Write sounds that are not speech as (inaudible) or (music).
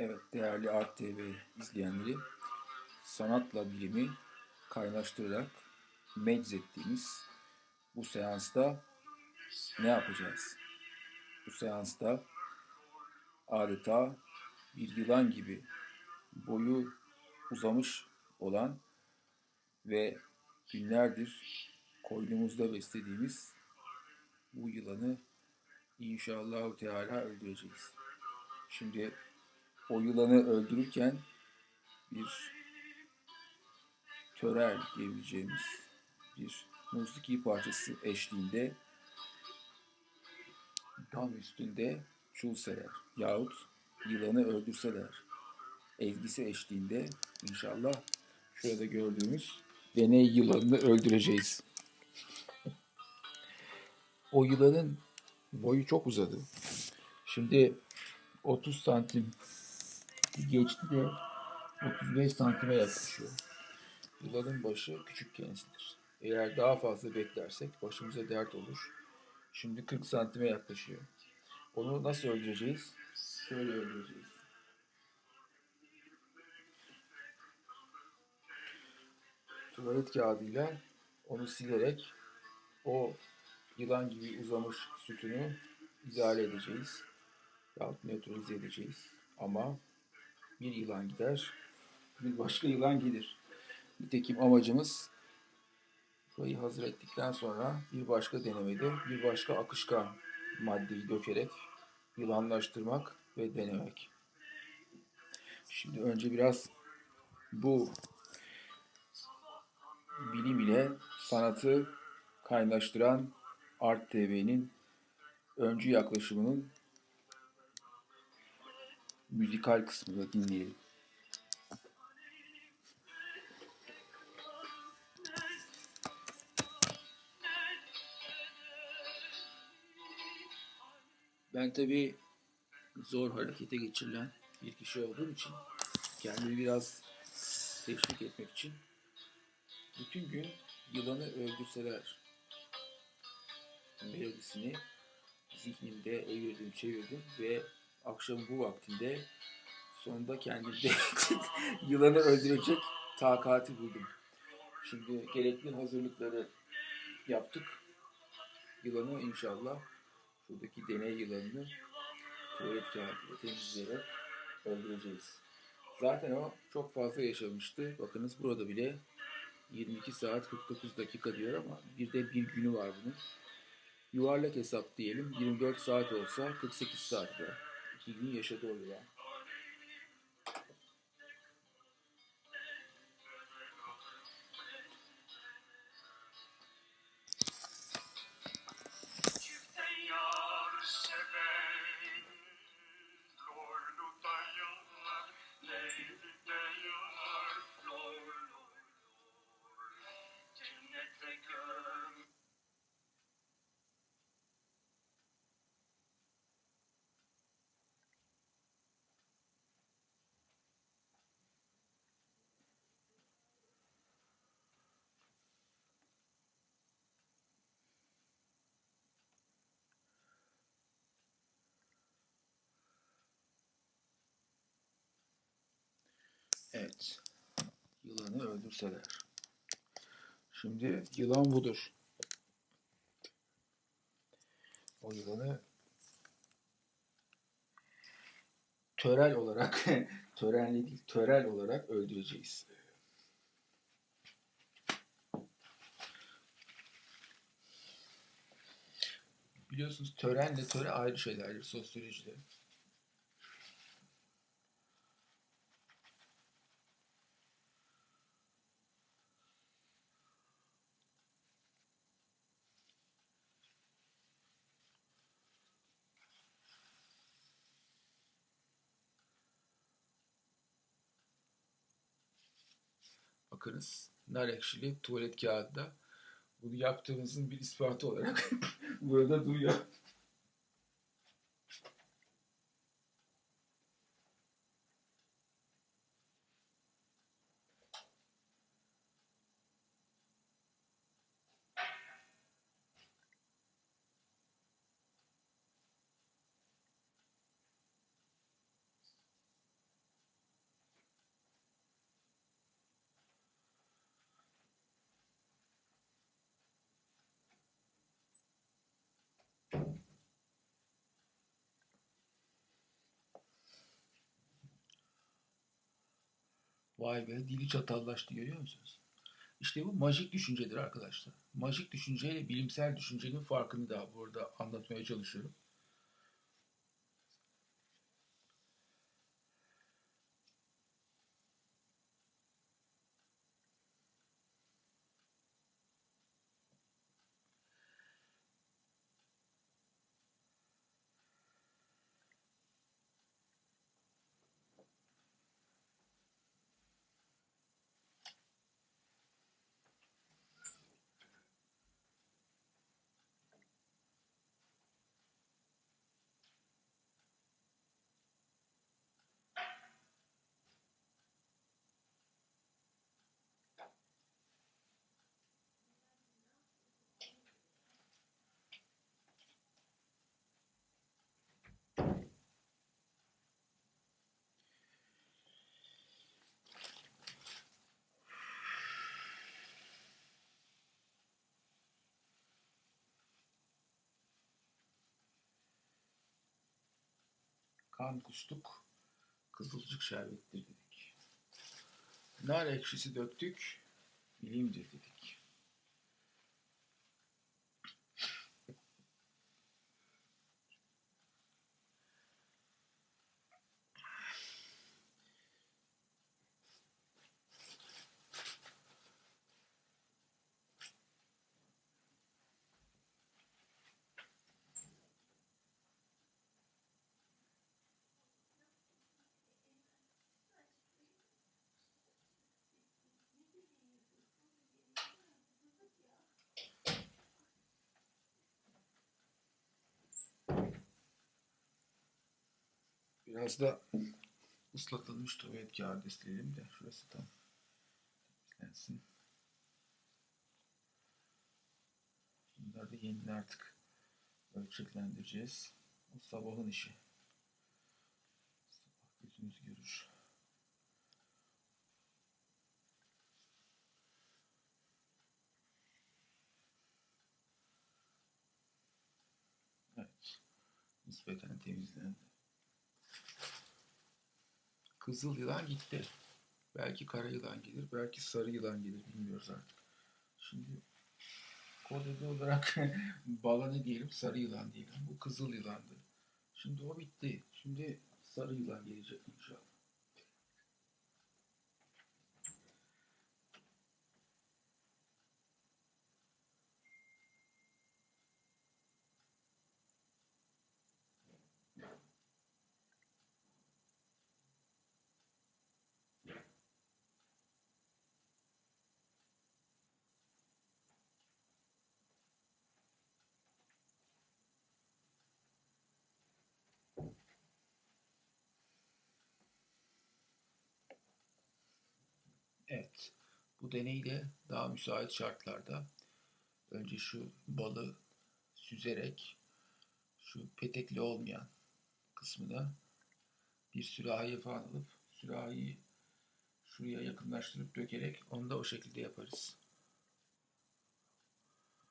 Evet değerli Art TV izleyenleri sanatla bilimi kaynaştırarak meczettiğimiz bu seansta ne yapacağız? Bu seansta adeta bir yılan gibi boyu uzamış olan ve günlerdir koynumuzda beslediğimiz bu yılanı inşallah Teala öldüreceğiz. Şimdi o yılanı öldürürken bir törel diyebileceğimiz bir musiki parçası eşliğinde dam üstünde çulseler yahut yılanı öldürseler ezgisi eşliğinde inşallah şurada gördüğümüz deney yılanını öldüreceğiz. O yılanın boyu çok uzadı. Şimdi 30 santim geçti de 35 santime yaklaşıyor. Yılanın başı küçük kendisidir. Eğer daha fazla beklersek başımıza dert olur. Şimdi 40 santime yaklaşıyor. Onu nasıl öldüreceğiz? Şöyle öldüreceğiz. Tuvalet kağıdıyla onu silerek o yılan gibi uzamış sütünü izale edeceğiz. Yahut nötralize edeceğiz. Ama bir yılan gider, bir başka yılan gelir. Nitekim amacımız burayı hazır ettikten sonra bir başka denemede bir başka akışkan maddeyi dökerek yılanlaştırmak ve denemek. Şimdi önce biraz bu bilim ile sanatı kaynaştıran Art TV'nin öncü yaklaşımının müzikal kısmını dinleyelim. Ben tabii zor harekete geçirilen bir kişi olduğum için kendimi biraz teşvik etmek için bütün gün yılanı öldürseler melodisini zihnimde evirdim çevirdim ve akşam bu vaktinde sonunda kendimde (laughs) yılanı öldürecek takati buldum. Şimdi gerekli hazırlıkları yaptık. Yılanı inşallah şuradaki deney yılanını tuvalet kağıdıyla temizleyerek öldüreceğiz. Zaten o çok fazla yaşamıştı. Bakınız burada bile 22 saat 49 dakika diyor ama bir de bir günü var bunun. Yuvarlak hesap diyelim 24 saat olsa 48 saatte. 2 gün yaşadı o yılan. Çifte Evet. Yılanı öldürseler. Şimdi yılan budur. O yılanı törel olarak (laughs) törenli değil, törel olarak öldüreceğiz. Biliyorsunuz törenle töre ayrı şeylerdir sosyolojide. Bakınız nar ekşili tuvalet kağıdında bunu yaptığımızın bir ispatı olarak (laughs) burada duruyor. Vay be dili çatallaştı görüyor musunuz? İşte bu majik düşüncedir arkadaşlar. Majik düşünceyle bilimsel düşüncenin farkını da burada anlatmaya çalışıyorum. Kan kustuk, kızılcık şerbettir dedik. Nar ekşisi döktük, bilimdir dedik. Biraz da ıslatılmış tuvalet kağıdı isteyelim de şurası tam temizlensin. Bunları da yeniden artık ölçeklendireceğiz. O sabahın işi. Sabah gözünüz görür. Evet. Nispeten temizlendi. Kızıl yılan gitti. Belki kara yılan gelir, belki sarı yılan gelir bilmiyoruz artık. Şimdi kod olarak (laughs) bala ne diyelim? Sarı yılan diyelim. Bu kızıl yılandı. Şimdi o bitti. Şimdi sarı yılan gelecek inşallah. Evet. Bu deneyle daha müsait şartlarda önce şu balı süzerek şu petekli olmayan kısmına bir sürahiye falan alıp sürahiyi şuraya yakınlaştırıp dökerek onu da o şekilde yaparız.